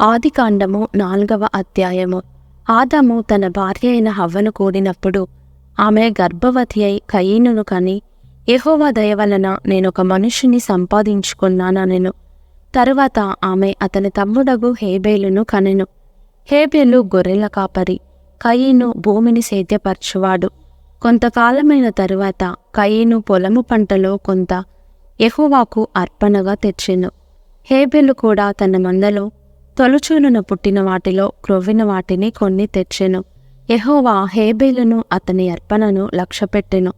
ఆదికాండము నాలుగవ అధ్యాయము. ఆదాము తన భార్య అయిన హవ్వను కూడినప్పుడు ఆమె గర్భవతి అయి కయీనును కని యహోవా దయ వలన నేనొక మనుషుని సంపాదించుకున్నానెను తరువాత ఆమె అతని తమ్ముడగు హేబేలును కనెను. హేబేలు గొర్రెల కాపరి కయీను భూమిని సేద్యపరచువాడు. కొంతకాలమైన తరువాత కయీను పొలము పంటలో కొంత యహోవాకు అర్పణగా తెచ్చెను. హేబెలు కూడా తన మందలో తొలుచూలున పుట్టిన వాటిలో క్రొవ్విన వాటిని కొన్ని తెచ్చెను. ఎహోవా హేబేలును అతని అర్పణను లక్ష్యపెట్టెను.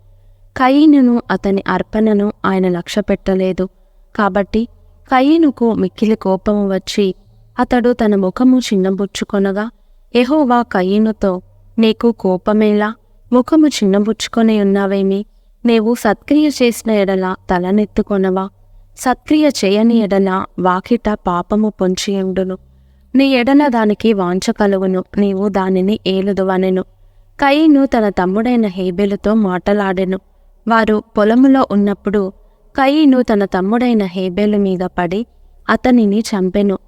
కయీనును అతని అర్పణను ఆయన లక్ష్యపెట్టలేదు. కాబట్టి కయీనుకు మిక్కిలి కోపము వచ్చి అతడు తన ముఖము చిన్నబుచ్చుకొనగా ఎహోవా కయీనుతో నీకు కోపమేలా? ముఖము చిన్నబుచ్చుకొని ఉన్నావేమి? నీవు సత్క్రియ చేసిన ఎడల తలనెత్తుకొనవా? సత్క్రియ చేయని ఎడల వాకిట పాపము పొంచియుండును. నీ ఎడల దానికి వాంఛ కలుగును నీవు దానిని ఏలుదువనెను. కయీను తన తమ్ముడైన హేబెలుతో మాటలాడెను. వారు పొలములో ఉన్నప్పుడు కయీను తన తమ్ముడైన హేబేలు మీద పడి అతనిని చంపెను.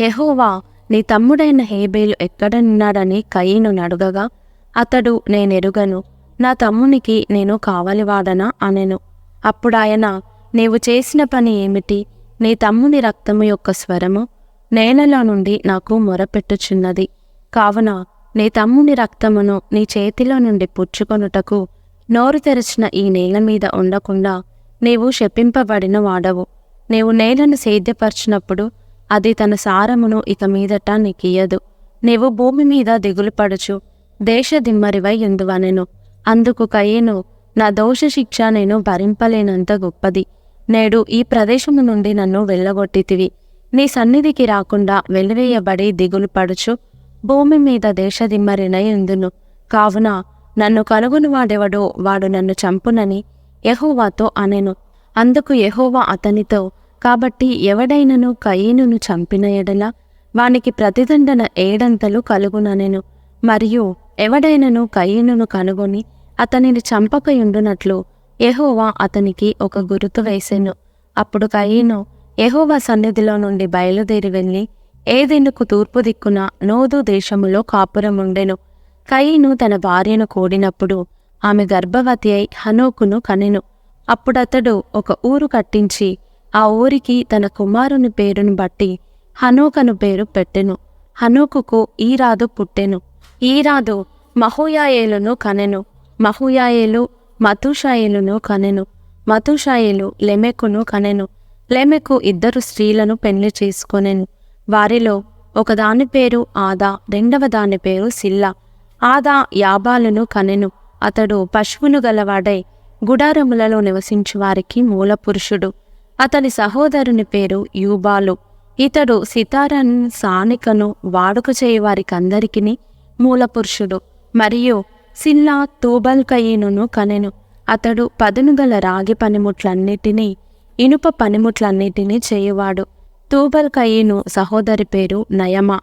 యహోవా నీ తమ్ముడైన హేబేలు ఎక్కడనున్నాడని కయీను నడుగగా అతడు నేనెరుగను. నా తమ్మునికి నేను కావలివాడనా అనెను. అప్పుడాయన నీవు చేసిన పని ఏమిటి? నీ తమ్ముని రక్తము యొక్క స్వరము నేలలో నుండి నాకు మొరపెట్టుచున్నది కావున నీ తమ్ముని రక్తమును నీ చేతిలో నుండి పుచ్చుకొనుటకు నోరు తెరచిన ఈ నేల మీద ఉండకుండా నీవు శపింపబడిన వాడవు. నీవు నేలను సేద్యపరచినప్పుడు అది తన సారమును ఇక మీదట నీకియ్యదు. నీవు భూమి మీద దిగులు పడుచు దేశ దిమ్మరివై ఎందువనెను? అందుకు కయ్యను నా దోష శిక్ష నేను భరింపలేనంత గొప్పది. నేడు ఈ ప్రదేశము నుండి నన్ను వెళ్ళగొట్టితివి. నీ సన్నిధికి రాకుండా వెలివేయబడి దిగులు పడుచు. భూమి మీద దేశదిమ్మరినై ఉందును. కావున నన్ను కనుగొనువాడెవడో వాడు నన్ను చంపునని యహోవాతో అనెను. అందుకు యహోవా అతనితో కాబట్టి ఎవడైనను కయీనును చంపిన ఎడల వానికి ప్రతిదండన ఏడంతలు కలుగుననెను. మరియు ఎవడైనను కయీనును కనుగొని అతనిని చంపకయుండునట్లు యహోవా అతనికి ఒక గురుతు వేసెను. అప్పుడు కయీను యహోవా సన్నిధిలో నుండి బయలుదేరి వెళ్ళి ఏదెనుకు తూర్పు దిక్కున నోదు దేశములో కాపురముండెను కయీను తన భార్యను కోడినప్పుడు ఆమె గర్భవతి అయి హనోకును కనెను. అప్పుడతడు ఒక ఊరు కట్టించి ఆ ఊరికి తన కుమారుని పేరును బట్టి హనోకను పేరు పెట్టెను. హనోకుకు ఈరాదు పుట్టెను. ఈరాదు మహుయాయేలును కనెను. మహుయాయేలు మతుషాయేలును కనెను. మతుషాయేలు లెమెకును కనెను. లెమెకు ఇద్దరు స్త్రీలను పెళ్ళి చేసుకొనెను. వారిలో ఒకదాని పేరు ఆదా రెండవ దాని పేరు సిల్లా. ఆదా యాబాలును కనెను. అతడు పశువును గలవాడై గుడారములలో నివసించు వారికి మూలపురుషుడు. అతని సహోదరుని పేరు యూబాలు. ఇతడు సితారన్ సానికను వాడుక చేయవారికందరికిని మూలపురుషుడు. మరియు సిల్లా తూబల్కయీనును కనెను. అతడు పదునుగల రాగి పనిముట్లన్నిటినీ ఇనుప పనిముట్లన్నిటినీ చేయువాడు. తూబల్కయీను సహోదరి పేరు నయమ.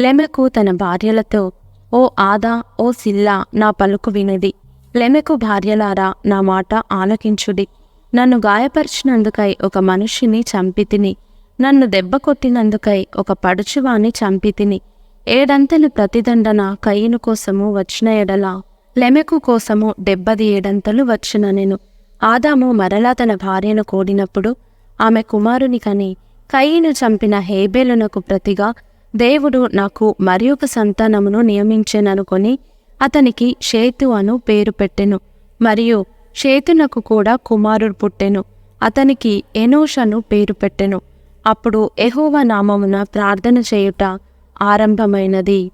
లెమెకు తన భార్యలతో ఓ ఆదా ఓ సిల్లా నా పలుకు వినిది. లెమెకు భార్యలారా నా మాట ఆలకించుడి. నన్ను గాయపరిచినందుకై ఒక మనిషిని చంపితిని. నన్ను దెబ్బ కొట్టినందుకై ఒక పడుచువాని చంపితిని. ఏడంతలు ప్రతిదండన కయ్యను కోసము వచ్చిన ఎడల లెమెకు కోసము డెబ్బది ఏడంతలు వచ్చిన నేను. ఆదాము మరలా తన భార్యను కోడినప్పుడు ఆమె కుమారుని కని కయ్యను చంపిన హేబేలునకు ప్రతిగా దేవుడు నాకు మరి ఒక సంతానమును నియమించెననుకొని అతనికి షేతు అను పేరు పెట్టెను. మరియు షేతునకు కూడా కుమారుడు పుట్టెను. అతనికి ఎనోషను పేరు పెట్టెను. అప్పుడు ఎహోవ నామమున ప్రార్థన చేయుట ఆరంభమైనది.